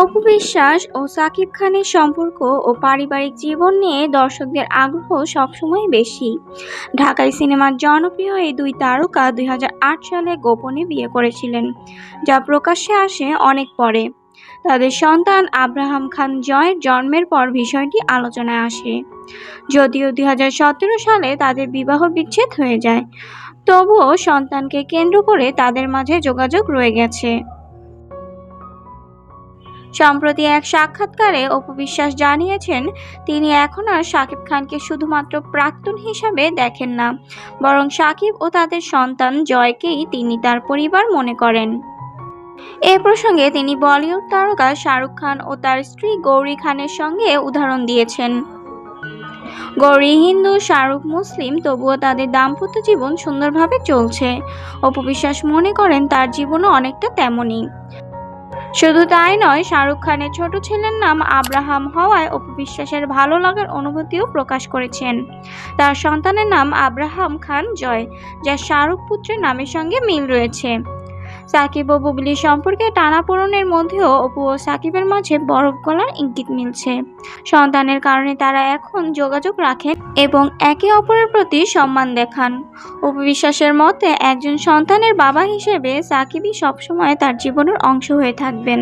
অপু বিশ্বাস ও সাকিব খানের সম্পর্ক ও পারিবারিক জীবন নিয়ে দর্শকদের আগ্রহ সবসময় বেশি। ঢাকাই সিনেমার জনপ্রিয় এই দুই তারকা দুই হাজার আট সালে গোপনে বিয়ে করেছিলেন, যা প্রকাশ্যে আসে অনেক পরে। তাদের সন্তান আব্রাহাম খান জয়ের জন্মের পর বিষয়টি আলোচনায় আসে। যদিও দুই হাজার সতেরো সালে তাদের বিবাহ বিচ্ছেদ হয়ে যায়, তবুও সন্তানকে কেন্দ্র করে তাদের মাঝে যোগাযোগ রয়ে গেছে। সম্প্রতি এক সাক্ষাৎকারে অপু বিশ্বাস জানিয়েছেন, তিনি এখন আর শাকিব খানকে শুধুমাত্র প্রাক্তন হিসাবে দেখেন না, বরং শাকিব ও তাদের সন্তান জয়কেই তিনি তার পরিবার মনে করেন। এ প্রসঙ্গে তিনি বলিউড তারকা শাহরুখ খান ও তার স্ত্রী গৌরী খানের সঙ্গে উদাহরণ দিয়েছেন। গৌরী, হিন্দু, শাহরুখ, মুসলিম, তবুও তাদের দাম্পত্য জীবন সুন্দরভাবে চলছে। অপবিশ্বাস মনে করেন তার জীবনও অনেকটা তেমনই। শুধু তাই নয়, শাহরুখ খানের ছোট ছেলের নাম আব্রাহাম হওয়ায় অপবিশ্বাসের ভালো লাগার অনুভূতিও প্রকাশ করেছেন। তার সন্তানের নাম আব্রাহাম খান জয়, যা শাহরুখ পুত্রের নামের সঙ্গে মিল রয়েছে। সাকিব ও বুবলি সম্পর্কে টানাপোড়নের মধ্যেও অপু ও সাকিবের মাঝে বরফ গলার ইঙ্গিত মিলছে। সন্তানের কারণে তারা এখন যোগাযোগ রাখেন এবং একে অপরের প্রতি সম্মান দেখান। অপু বিশ্বাসের মতে, একজন সন্তানের বাবা হিসেবে সাকিবই সবসময় তার জীবনের অংশ হয়ে থাকবেন।